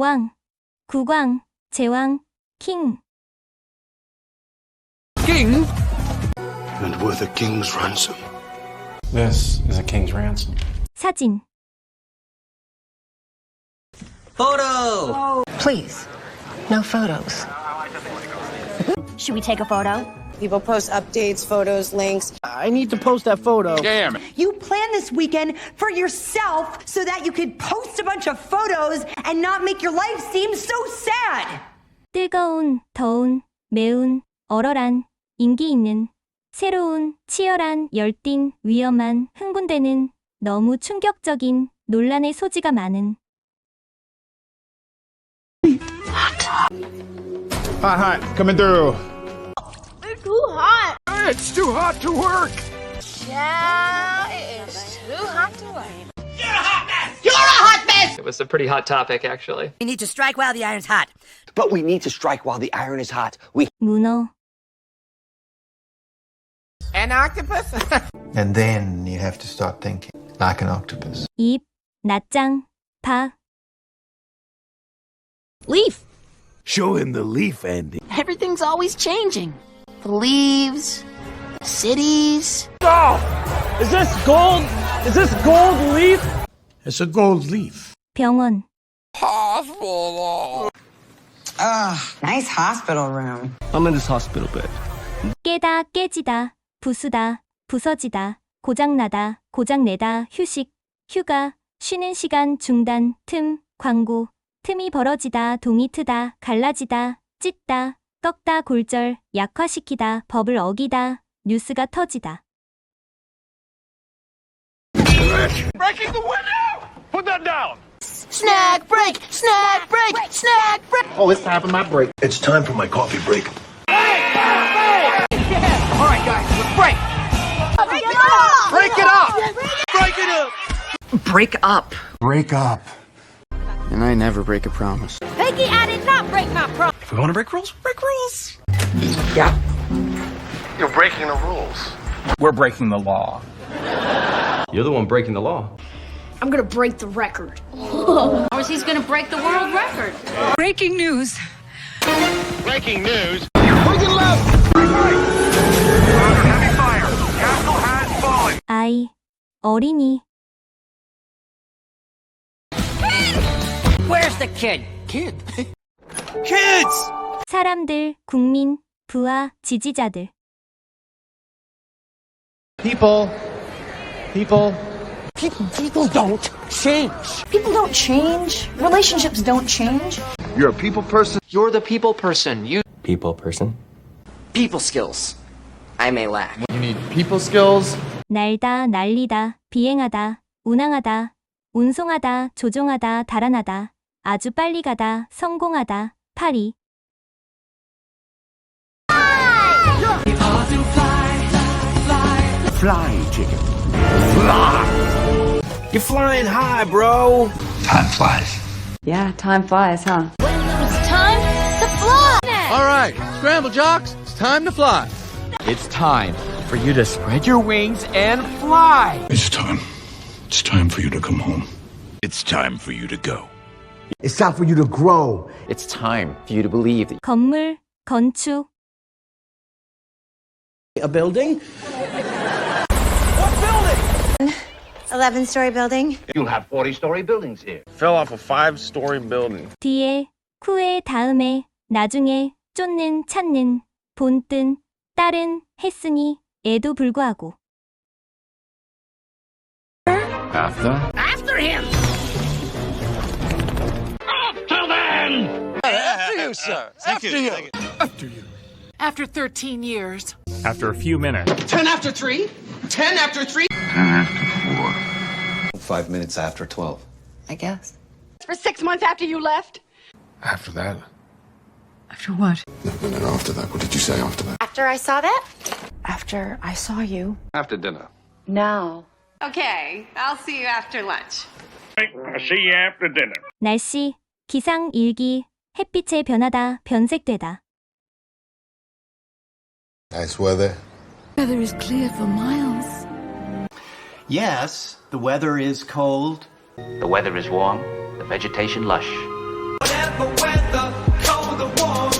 왕, 국왕, 제왕, king. King? And worth a king's ransom. This is a king's ransom. 사진, Photo! Please, no photos. Should we take a photo? People post updates, photos, links. I need to post that photo. Damn it. You plan this weekend for yourself so that you could post a bunch of photos and not make your life seem so sad. 뜨거운, 더운, 매운, 얼얼한, 인기 있는, 새로운, 치열한, 열띤, 위험한, 흥분되는, 너무 충격적인, 논란의 소지가 많은, Hot, hot, coming through. It's too hot to work! It was a pretty hot topic, actually. We need to strike while the iron's hot. But we need to strike while the iron is hot. We 문어, An octopus? And then you have to start thinking like an octopus. 입, 낮장, 파, Leaf. Show him the leaf, Andy. Everything's always changing. The leaves, cities. Is this gold? Is this gold leaf? It's a gold leaf. 병원, Nice hospital room. I'm in this hospital bed. 깨다, 깨지다, 부수다, 부서지다, 고장나다, 고장내다, 휴식, 휴가, 쉬는 시간 중단, 틈, 광고, 틈이 벌어지다, 동이 트다, 갈라지다, 찢다, 꺾다, 골절, 약화시키다, 법을 어기다, 뉴스가 터지다. Breaking the window! Put that down! Snack break, snack break, snack break. Oh, it's time for my break. It's time for my coffee break. Alright, guys, let's break! Break it up. Break it up! Break it up! Break up. Break up. And I never break a promise. Peggy, I did not break my pro. If we want to break rules, break rules! You're breaking the rules. We're breaking the law. You're the one breaking the law. I'm gonna break the record. or he's gonna break the world record. Breaking news. Breaking news. Heavy fire! Castle has fallen! 아이, 어린이, Where's the kid? Kid! Kids! 사람들, 국민, 부하, 지지자들. People. People. People don't change. People don't change. Relationships don't change. You're a people person? You're the people person. You. people person. People skills. I may lack. You need people skills. 날다, 날리다, 비행하다, 운항하다, 운송하다, 조종하다, 달아나다, 아주 빨리 가다, 성공하다, 파리. Fly, chicken. Fly! You're flying high, bro. Time flies. Yeah, time flies, huh? It's time to fly. Alright, scramble jocks, it's time to fly. It's time for you to spread your wings and fly. It's time. It's time for you to come home. It's time for you to go. It's time for you to grow. It's time for you to believe that 건물, 건축, A building? 11 story building. You'll have 40 story buildings here. Fell off a five story building. 뒤에, 후에, 다음에, 나중에, 쫓는, 찾는, 본뜬, 딸은, 했으니, 에도 불구하고. After? After him! After you, sir! After you! After 13 years. After a few minutes. 10 after 3? 10 after 3? Five minutes after 12. I guess. For six months after you left. After that. After what? And then after that, what did you say after that? After I saw that? After I saw you. After dinner. Now. Okay, I'll see you after lunch. I'll see you after dinner. 날씨, 기상, 일기, 햇빛의 변하다, 변색되다. Nice weather. Weather is clear for miles. Yes, the weather is cold. the weather is warm, the vegetation lush. Whatever weather. Cold or warm.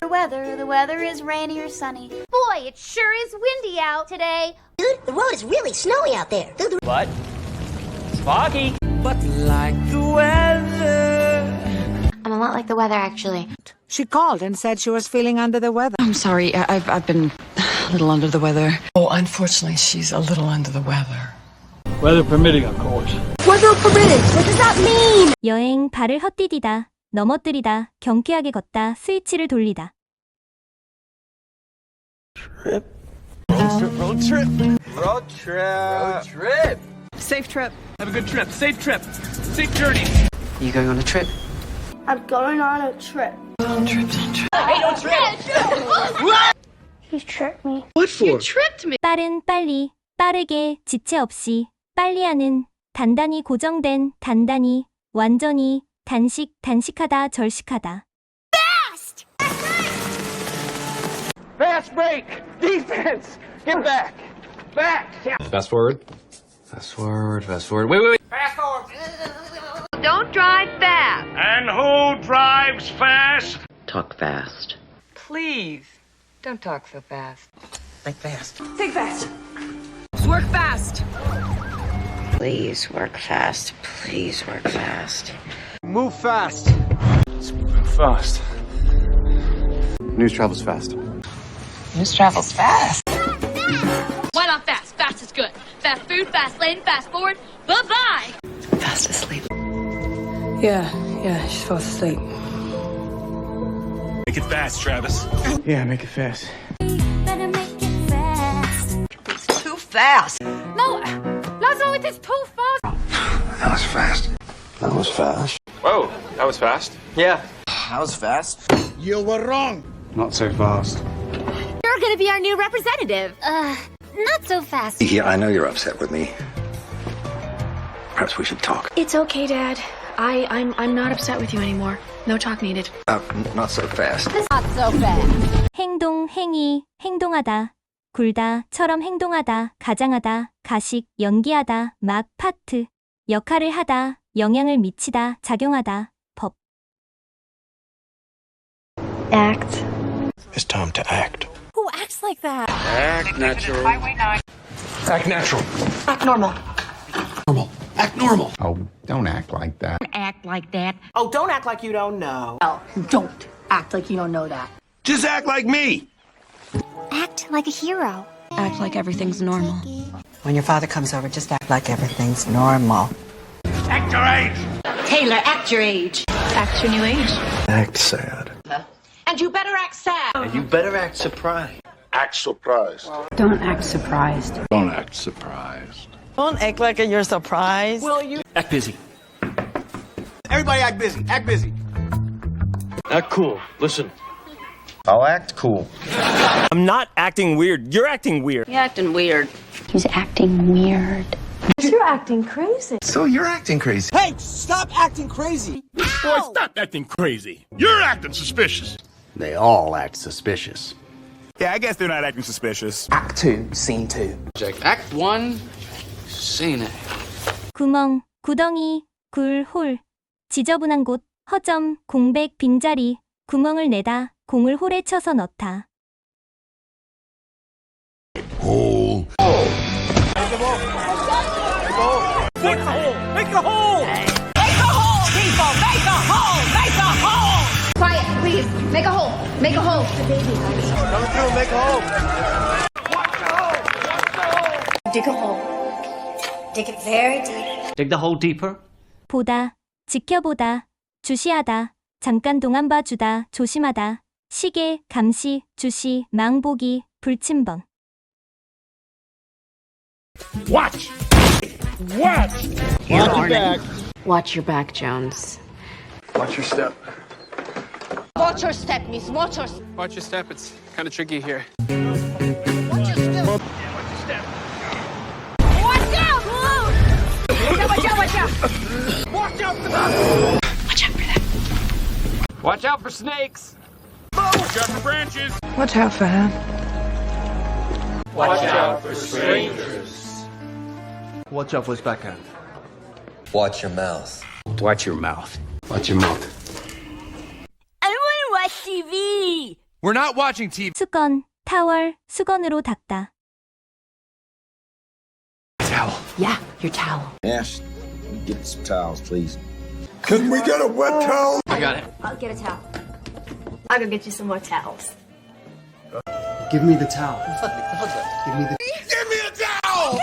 The weather the weather is rainy or sunny. Boy, it sure is windy out today. Dude, the road is really snowy out there. Dude, But it's foggy. But like the weather. I'm a lot like the weather, actually. She called and said she was feeling under the weather. I'm sorry, I- I've, I've been a little under the weather. Oh, unfortunately, she's a little under the weather. Weather permitting, of course. Weather permitted. What does that mean? 여행 발을 헛디디다, 넘어뜨리다, 경쾌하게 걷다, 스위치를 돌리다. Road trip. Road trip. Safe trip. Have a good trip. Safe trip. Safe journey. You going on a trip? I'm going on a trip. Don't trip, don't trip. He tricked me. What for? 빠른 빨리, 빠르게, 지체 없이, 빨리 하는, 단단히 고정된, 단단히, 완전히, 단식, 단식하다, 절식하다. Fast break. Defense. Get back. Back. Yeah. Fast forward. Fast forward, fast forward. Wait, wait, wait. Don't drive fast. And who drives fast? Talk fast. Please, don't talk so fast. Think fast. Think fast. Work fast. Please work fast. Please work fast. Move fast. Fast. News travels fast. News travels fast. Why not fast? Fast is good. Fast food, fast lane, fast forward. Bye bye. Fast asleep. Yeah, yeah, she's fast asleep. Make it fast, Travis. Yeah, make it fast. Better make it fast. Too fast. No, that's not with this too fast. That was fast. That was fast. Whoa, that was fast. Yeah. That was fast. You were wrong. Not so fast. You're gonna be our new representative. Uh, not so fast. Yeah, I know you're upset with me. Perhaps we should talk. It's okay, Dad. I, I'm, I'm not upset with you anymore. No talk needed. Uh, n- not so fast. Not so fast. 행동, 행위, 행동하다, 굴다, 처럼 행동하다, 가장하다, 가식, 연기하다, 막, 파트, 역할을 하다, 영향을 미치다, 작용하다, 법. Act. It's time to act. Who acts like that? Act natural. Act natural. Act normal. Normal. Act normal. Oh, don't act like that. Act like that. Oh, don't act like you don't know. Don't act like you don't know that. Just act like me. Act like a hero. Act like everything's normal. When your father comes over, just act like everything's normal. Act your age. Taylor, act your age. Act your new age. Act sad. And you better act sad. And You better act surprised. Act surprised. Don't act surprised. Don't act surprised. Don't act like you're surprised. Will you? Act busy. Everybody act busy. Act busy. Act cool. Listen. I'll act cool. I'm not acting weird. You're acting weird. You're acting weird. He's acting weird. You're acting crazy. So you're acting crazy. Hey, stop acting crazy. Boy, stop acting crazy. You're acting suspicious. They all act suspicious. Yeah, I guess they're not acting suspicious. Act two, scene two. Act one, scene A. 구멍, 구덩이, 굴, 홀, 지저분한 곳, 허점, 공백, 빈자리, 구멍을 내다, 공을 홀에 쳐서 넣다. Make a hole. Make a hole. Quiet, please. Make a hole. Make a hole. Come through, make a hole. Dig a hole. Dig it very deep. Dig the hole deeper. 보다, 지켜보다, 주시하다, 잠깐 동안 봐주다, 조심하다, 시계, 감시, 주시, 망보기, 불침번. Watch. Watch. Watch your back. Watch your back, Jones. Watch your step. Watch your step, miss. Watch your step. Watch your step. It's kind of tricky here. Watch out! Watch out for that. Watch out for snakes. Watch out for branches. Watch out for her. Watch out for strangers. Watch out for his backhand. Watch your mouth. Watch your mouth. Watch your mouth. I want to watch TV. We're not watching TV. 수건, 타월, 수건으로 닦다. Towel. Yeah, your towel. Ash, get some towels, please. Can we get a wet towel? I got it. I'll get a towel. I'll go get you some more towels. Give me the towel. Give me the. Give me a towel!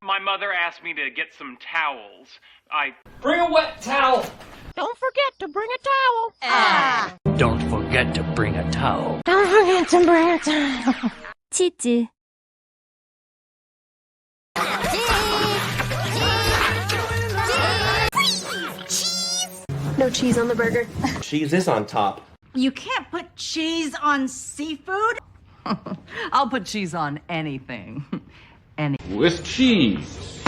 My mother asked me to get some towels. I Bring a wet towel. Don't forget to bring a towel. Ah. Ah. Don't forget to bring a towel. 치즈, No cheese on the burger. Cheese is on top. You can't put cheese on seafood. I'll put cheese on anything. Any. With cheese.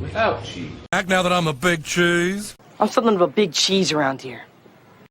Without cheese. Back now that I'm a big cheese. I'm something of a big cheese around here.